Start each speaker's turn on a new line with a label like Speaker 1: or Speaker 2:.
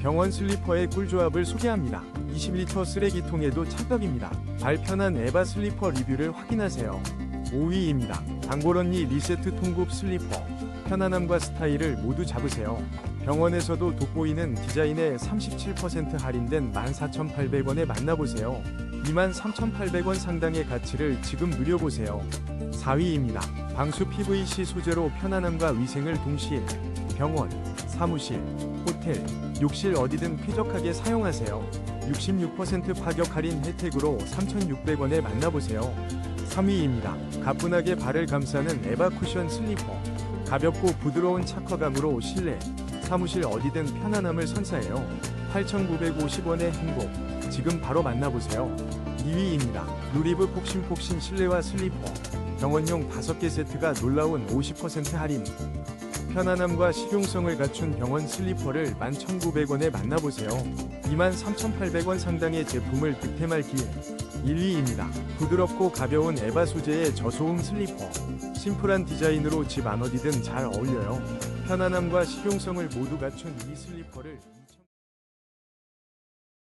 Speaker 1: 병원 슬리퍼의 꿀조합을 소개합니다. 20리터 쓰레기통에도 찰떡입니다. 발편한 에바 슬리퍼 리뷰를 확인하세요. 5위입니다. 단골언니 리세트 통굽 슬리퍼. 편안함과 스타일을 모두 잡으세요. 병원에서도 돋보이는 디자인에 37% 할인된 14,800원에 만나보세요. 23,800원 상당의 가치를 지금 누려보세요. 4위입니다. 방수 PVC 소재로 편안함과 위생을 동시에 병원, 사무실, 호텔, 욕실 어디든 쾌적하게 사용하세요. 66% 파격 할인 혜택으로 3,600원에 만나보세요. 3위입니다. 가뿐하게 발을 감싸는 에바 쿠션 슬리퍼. 가볍고 부드러운 착화감으로 실내, 사무실 어디든 편안함을 선사해요. 8,950원의 행복. 지금 바로 만나보세요. 2위입니다. 누리브 폭신폭신 실내화 슬리퍼. 병원용 5개 세트가 놀라운 50% 할인. 편안함과 실용성을 갖춘 병원 슬리퍼를 11,900원에 만나보세요. 23,800원 상당의 제품을 득템할 기회. 1위입니다. 부드럽고 가벼운 에바 소재의 저소음 슬리퍼. 심플한 디자인으로 집 안 어디든 잘 어울려요. 편안함과 실용성을 모두 갖춘 이 슬리퍼를